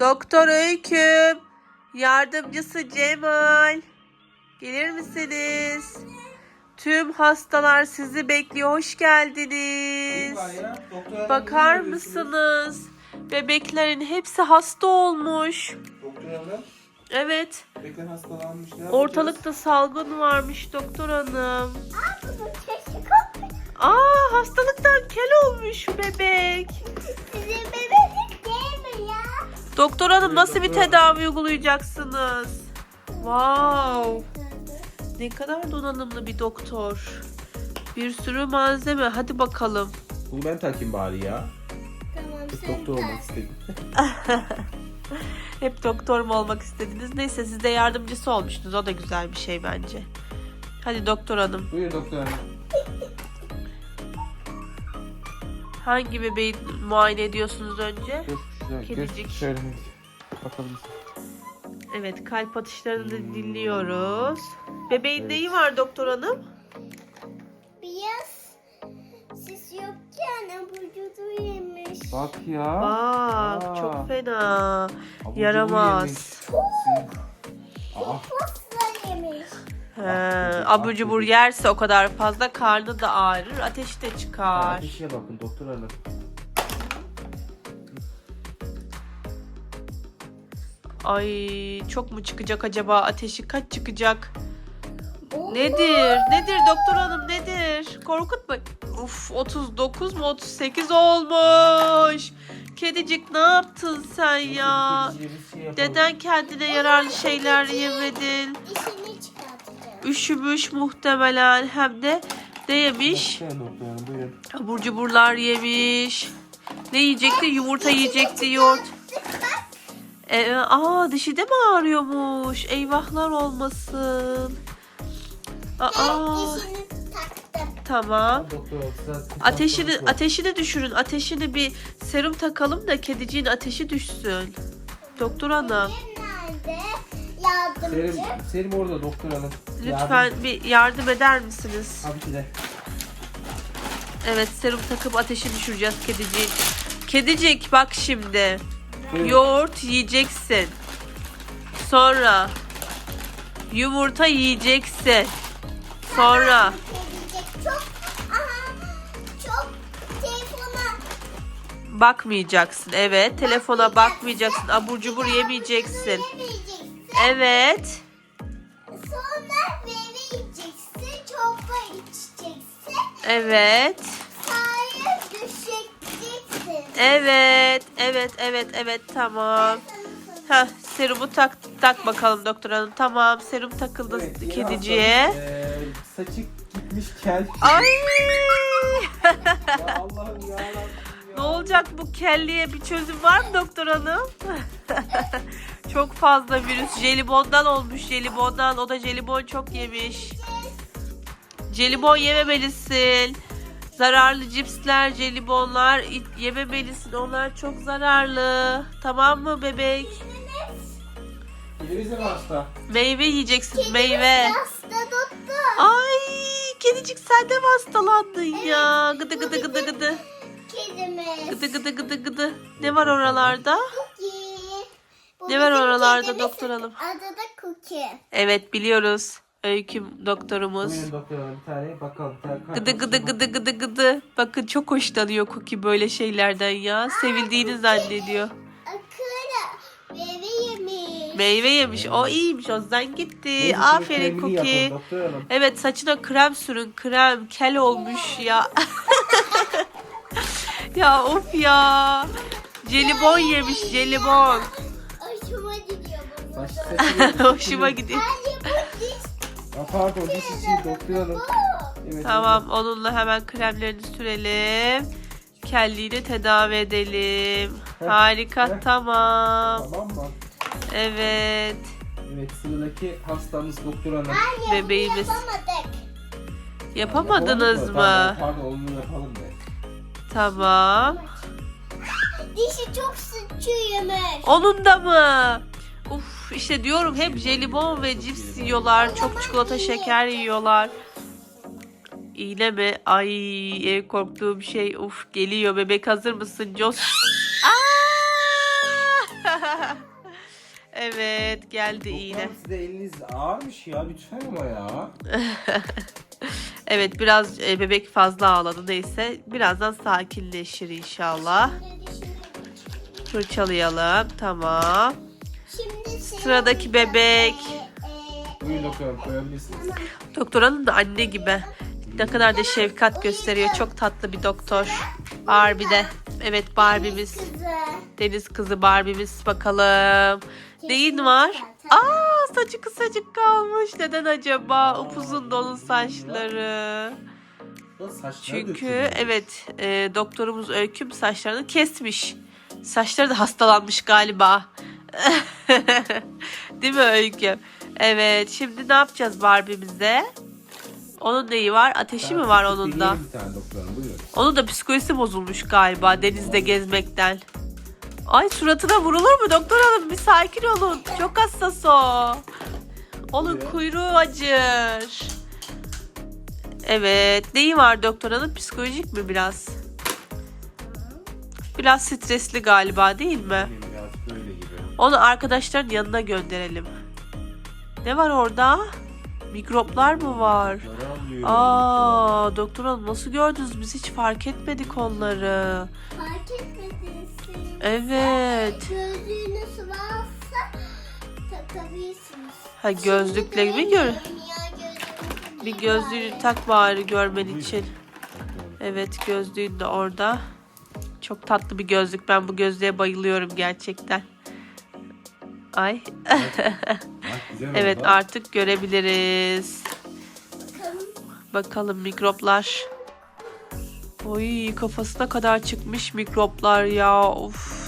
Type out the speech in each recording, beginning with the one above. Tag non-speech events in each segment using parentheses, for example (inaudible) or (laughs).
Doktor Öyküm. Yardımcısı Cemal. Gelir misiniz? Tüm hastalar sizi bekliyor. Hoş geldiniz. Bakar mısınız? Bebeklerin hepsi hasta olmuş. Doktor hanım, Evet. bebekler hastalanmış. Ne? Ortalıkta salgın varmış doktor hanım. Aa hastalıktan kel olmuş bebek. Sizin Doktor hanım nasıl bir tedavi uygulayacaksınız? Wow. Ne kadar donanımlı bir doktor. Bir sürü malzeme. Hadi bakalım. Bunu ben takayım bari ya. Tamam Hep doktor olmak istedim. (laughs) Hep doktor mu olmak istediniz? Neyse siz de yardımcısı olmuştunuz. O da güzel bir şey bence. Hadi doktor hanım. Buyurun doktor hanım. Hangi bebeği muayene ediyorsunuz önce? Dur Kedicik. şöyle bakalım. Evet kalp atışlarını da dinliyoruz. Bebeğin neyi var doktor hanım? Biraz siz yokken abucudu yemiş. Bak ya. Bak Aa. çok fena. Abur cubur Yaramaz. Aa, Pasta yemiş. He, abur cubur yerse o kadar fazla karnı da ağrır, ateşi de çıkar. ateşine bakın doktor hanım. Ay çok mu çıkacak acaba ateşi kaç çıkacak? Nedir? Nedir doktor hanım nedir? Korkutma. Uf 39 mu 38 olmuş. Kedicik ne yaptın sen ya? Neden kendine yararlı şeyler yemedin? Çıkartacağım. Üşümüş muhtemelen hem de ne yemiş? Abur cuburlar yemiş. Ne yiyecekti? Yumurta yiyecekti yoğurt. E, aa dişi de mi ağrıyormuş? Eyvahlar olmasın. Aa Dişini taktım. tamam. Size Ateşini ateşini düşürün. Ateşini bir serum takalım da kediciğin ateşi düşsün. Doktor hanım Nerede? Yardımcı. Serum, serum orada doktor hanım. lütfen bir yardım eder misiniz? Tabii ki de. Evet serum takıp ateşi düşüreceğiz kedicik. Kedicik bak şimdi. Buyurun. Yoğurt yiyeceksin. Sonra yumurta yiyeceksin. Sonra Gelecek. Çok aha, çok telefona bakmayacaksın. Evet, telefona bakmayacaksın. Abur cubur yemeyeceksin. yemeyeceksin. Evet. Sonra meyve yiyeceksin. Çorba içeceksin. Evet. Evet. Evet, evet, evet. Tamam. Heh, serumu tak tak bakalım doktor hanım. Tamam, serum takıldı Evet, yeni kediciye. hastamız, eee, saçı gitmiş kel. Ay! Ya Allah'ım ya. Ne olacak bu kelliye bir çözüm var mı doktor hanım? (laughs) çok fazla virüs. Jelibondan olmuş jelibondan. O da jelibon çok yemiş. Jelibon yememelisin. Zararlı cipsler, jelibonlar yememelisin. Onlar çok zararlı. Tamam mı bebek? Kedimiz de hasta? Meyve yiyeceksin meyve. Hasta tuttu. Ay kedicik sen de mi hastalandın ya? Gıdı gıdı gıdı gıdı. Kedimiz. Gıdı gıdı gıdı gıdı. Ne var oralarda? Cookie. Bu Ne var oralarda kedimiz. doktor hanım? Adı da Cookie. Evet biliyoruz. Öyküm doktorumuz. Buyurun doktor hanım bir tane bakalım. Bir tane Gıdı gıdı gıdı gıdı gıdı. Bakın çok hoşlanıyor Cookie böyle şeylerden ya. Sevildiğini zannediyor. Akıra. Meyve yemiş. Meyve yemiş. O iyiymiş. O yüzden gitti. Neyse, şöyle Aferin kremini Cookie. yapalım Doktor hanım. Evet saçına krem sürün. Krem. Kel olmuş ya. (laughs) ya of ya. Jelibon yemiş. Jelibon. Hoşuma gidiyor bu. (laughs) Hoşuma gidiyor. Aa, pardon doktor hanım. bu. Evet, Tamam onunla hemen kremlerini sürelim. Kelliğini tedavi edelim. Heh, Harika heh. tamam. Tamam mı? Evet. Evet sıradaki hastamız doktor hanım. Anne Bebeğimiz. yapamadık. Yapamadınız Yapalım mı? Pardon, pardon onu yapalım be. Tamam. Dişi çok sıçıyormuş. Onun da mı? Uf işte diyorum hep jelibon ve cips yiyorlar. Çok çikolata şeker yiyorlar. İğne mi? Ay en korktuğum şey. Uf geliyor bebek hazır mısın? Jos. Aa! (laughs) evet geldi iğne. Size eliniz ağırmış ya lütfen ama ya. (laughs) Evet biraz e, bebek fazla ağladı neyse. Birazdan sakinleşir inşallah. Fırçalayalım. Tamam. Şimdi şey Sıradaki bebek. Ee, e, Buyurun doktor koyabilirsiniz. Doktor hanım da anne gibi. Ne kadar da şefkat gösteriyor. Çok tatlı bir doktor. Barbie de. Evet Barbie'miz. Kızı. Deniz kızı Barbie'miz bakalım. Neyin var? Aa saçı kısacık kalmış. Neden acaba? Upuzun dolu saçları. Saçlar Çünkü dökülüyor. evet e, doktorumuz Öyküm saçlarını kesmiş. Saçları da hastalanmış galiba. (laughs) (laughs) Değil mi Öyküm? Evet şimdi ne yapacağız Barbie'mize? Onun neyi var? Ateşi mi var onun da? Bir tane doktor hanım buyurun. Onun da psikolojisi bozulmuş galiba denizde gezmekten. Ay suratına vurulur mu doktor hanım? Bir sakin olun. Çok hassas o. Onun kuyruğu acır. Evet. Neyi var doktor hanım? Psikolojik mi biraz? Biraz stresli galiba değil mi? Onu arkadaşların yanına gönderelim. Ne var orada? Mikroplar mı var? Aa, doktor hanım nasıl gördünüz? Biz hiç fark etmedik onları. Fark etmedin sen. Evet. Gözlüğünüz varsa takabilirsiniz. Ha gözlükle mi gör? Bir gözlüğünü tak bari görmen için. Evet gözlüğün de orada. Çok tatlı bir gözlük. Ben bu gözlüğe bayılıyorum gerçekten. Ay. Bak, (laughs) Evet oldu. artık görebiliriz. Bakalım. Bakalım mikroplar. Oy kafasına kadar çıkmış mikroplar ya. Of.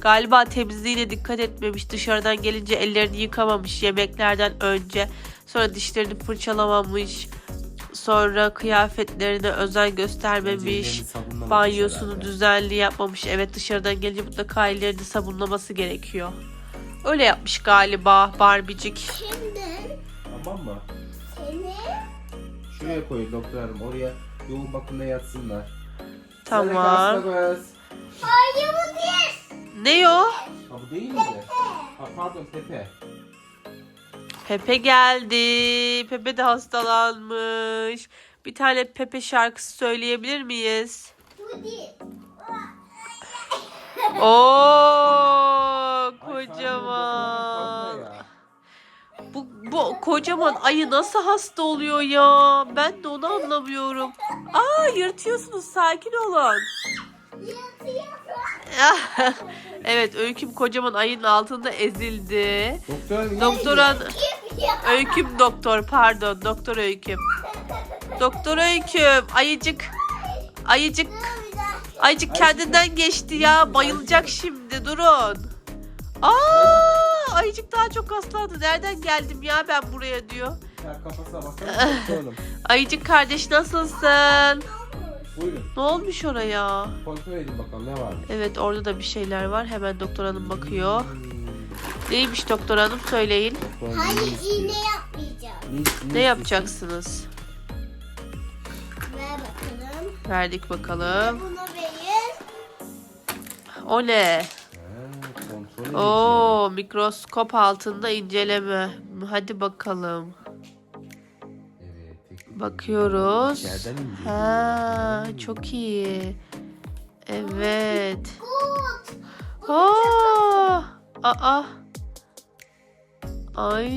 Galiba temizliğine dikkat etmemiş. Dışarıdan gelince ellerini yıkamamış yemeklerden önce. Sonra dişlerini fırçalamamış. Sonra kıyafetlerine özen göstermemiş. Banyosunu düzenli yapmamış. Evet dışarıdan gelince mutlaka ellerini sabunlaması gerekiyor. Öyle yapmış galiba Barbicik. Şimdi Tamam mı? seni Şuraya koyun doktor hanım. Oraya yoğun bakımda yatsınlar. Tamam. Göz. Hayır bu değil. Ne o? Ha bu değil miydi? Ha pardon Pepe. Pepe geldi. Pepe de hastalanmış. Bir tane Pepe şarkısı söyleyebilir miyiz? Bu değil. Oo, kocaman. Bu, bu kocaman ayı nasıl hasta oluyor ya? Ben de onu anlamıyorum. Aa yırtıyorsunuz sakin olun. (laughs) Evet Öyküm kocaman ayının altında ezildi. Doktor hanım. Doktor han- Kim ya? Öyküm doktor pardon doktor Öyküm. Doktor Öyküm ayıcık ayıcık ayıcık kendinden geçti ya bayılacak şimdi durun. Aa ayıcık daha çok hastalandı. Nereden geldim ya ben buraya diyor. Ya kafasına bakalım doktor hanım. Ayıcık kardeş nasılsın? Buyurun. Ne olmuş oraya? Kontrol edin bakalım ne varmış. Evet orada da bir şeyler var. Hemen doktor hanım bakıyor. Neymiş doktor hanım söyleyin. Hayır iğne yapmayacağım. Ne, ne Ne istiyorsun? yapacaksınız? Ver bakalım. Verdik bakalım. Bunu verin. O ne? Oo mikroskop altında inceleme. Hadi bakalım. Bakıyoruz. Ha çok iyi. Evet. Aa! Aa. Ay.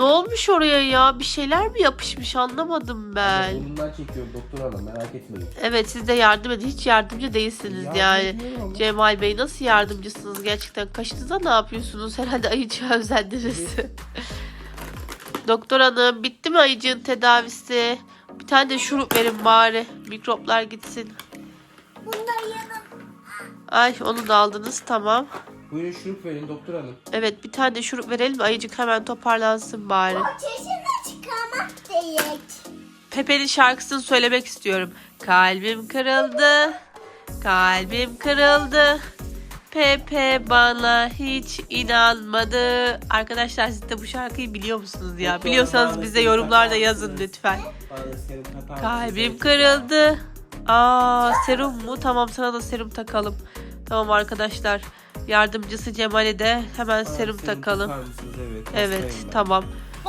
Ne olmuş oraya ya? Bir şeyler mi yapışmış anlamadım ben. Burnundan çekiyorum doktor hanım merak etmeyin. Evet siz de yardım edin. Hiç yardımcı değilsiniz Yardım yani. ediyorum. Cemal Bey nasıl yardımcısınız gerçekten? Kaşınıza ne yapıyorsunuz? Herhalde ayıcığa özendiniz. (laughs) Doktor hanım bitti mi ayıcığın tedavisi? Bir tane de şurup verin bari. Mikroplar gitsin. Bundan yanım. Ay onu da aldınız tamam. Buyurun şurup verin doktor hanım. Evet bir tane de şurup verelim ayıcık hemen toparlansın bari. Ateşini çıkarmak değil. Pepe'nin şarkısını söylemek istiyorum. Kalbim kırıldı. Kalbim kırıldı. Pepe bana hiç inanmadı. Arkadaşlar siz de bu şarkıyı biliyor musunuz ya? Doktor, Biliyorsanız bize yorumlarda yazın lütfen. Kalbim kırıldı. Aa serum mu? Tamam sana da serum takalım. Tamam arkadaşlar. Yardımcısı Cemal'e de hemen serum takalım. Evet. Evet tamam.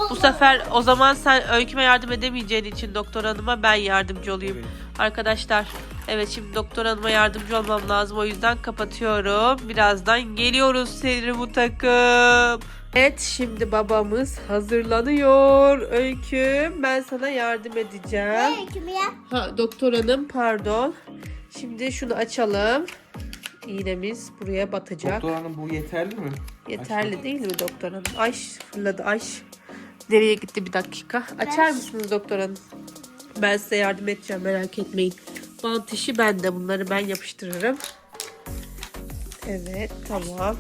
Bu sefer o zaman sen öyküme yardım edemeyeceğin için doktor hanıma ben yardımcı olayım. Evet. Arkadaşlar evet şimdi doktor hanıma yardımcı olmam lazım. O yüzden kapatıyorum. Birazdan geliyoruz serumu takıp. Evet şimdi babamız hazırlanıyor. Öyküm ben sana yardım edeceğim. Ne hükmü ya? Ha, doktor hanım pardon. Şimdi şunu açalım. İğnemiz buraya batacak. Doktor hanım bu yeterli mi? Yeterli Açalım. değil mi doktor hanım? Ay fırladı ay. Nereye gitti bir dakika? Açar mısınız doktor hanım? Ben size yardım edeceğim merak etmeyin. Bant işi bende bunları ben yapıştırırım. Evet tamam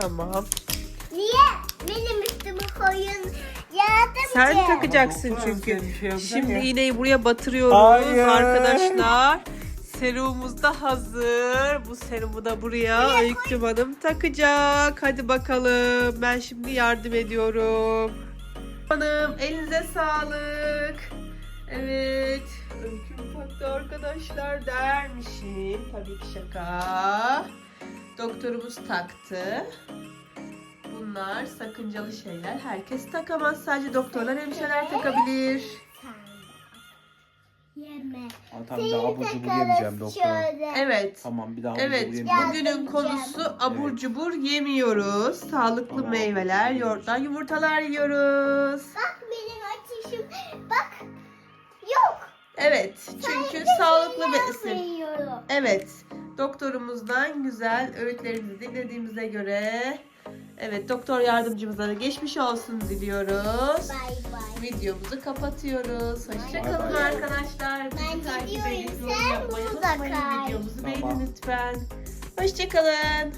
tamam. Niye? Benim üstüme koyun. Yardım Sen takacaksın çünkü. şey Şimdi ya. iğneyi buraya batırıyoruz Hayır. arkadaşlar. Serumumuz da hazır. Bu serumu da buraya Öyküm Hanım takacak. Hadi bakalım. Ben şimdi yardım ediyorum. Hanım elinize sağlık. Evet. Öyküm taktı arkadaşlar dermişim. Tabii ki şaka. Doktorumuz taktı. Bunlar sakıncalı şeyler. Herkes takamaz. Sadece doktorlar, hemşireler takabilir. Aa, tamam bir daha abur cubur yemeyeceğim doktor hanım. şöyle. Evet. Tamam bir daha abur Evet, cubur yemeyeceğim. bugünün konusu abur cubur yemiyoruz. Sağlıklı Tamam. meyveler, yoğurtlar, yumurtalar yiyoruz. Bak benim ateşim. Bak. Yok. Evet, çünkü sağlıklı besin. Evet, doktorumuzdan güzel öğütlerimizi dinlediğimize göre Evet, doktor yardımcımıza da geçmiş olsun diliyoruz. Bay bay. Videomuzu kapatıyoruz. Hoşçakalın Bay bay. arkadaşlar. Bizi Ben takip gidiyorum. edin, yorum Sen yapmayı burada unutmayın. kal. Videomuzu Tamam. beğenin lütfen. Hoşçakalın.